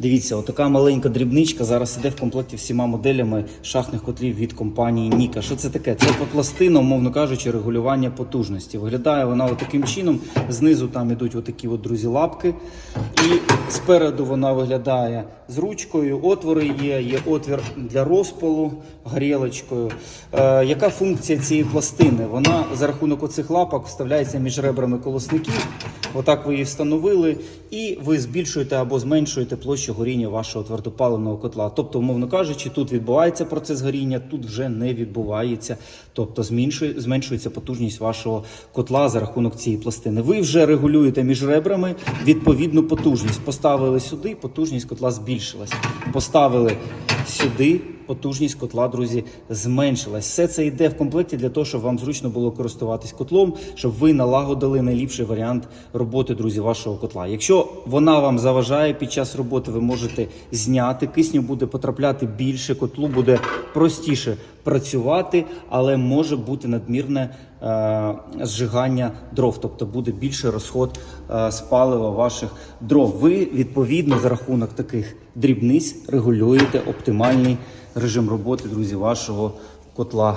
Дивіться, отака маленька дрібничка зараз іде в комплекті всіма моделями шахтних котлів від компанії Ніка. Що це таке? Це пластина, умовно кажучи, регулювання потужності. Виглядає вона отаким чином. Знизу там ідуть отакі от друзі лапки. І спереду вона виглядає з ручкою. Отвори є, є отвір для розпалу горілочкою. Е, яка функція цієї пластини? Вона за рахунок оцих лапок вставляється між ребрами колосників. Отак ви її встановили, і ви збільшуєте або зменшуєте площу горіння вашого твердопаливного котла. Тобто, умовно кажучи, тут відбувається процес горіння, тут вже не відбувається. Тобто зменшує- зменшується потужність вашого котла за рахунок цієї пластини. Ви вже регулюєте між ребрами відповідну потужність. Поставили сюди, потужність котла збільшилась. Поставили сюди. Потужність котла, друзі, зменшилась. Все це йде в комплекті для того, щоб вам зручно було користуватись котлом, щоб ви налагодили найліпший варіант роботи, друзі, вашого котла. Якщо вона вам заважає під час роботи, ви можете зняти. Кисню буде потрапляти більше, котлу буде простіше працювати, але може бути надмірне е, зжигання дров, тобто буде більший розход е, спалива ваших дров. Ви відповідно за рахунок таких дрібниць регулюєте оптимальний режим роботи, друзі, вашого котла.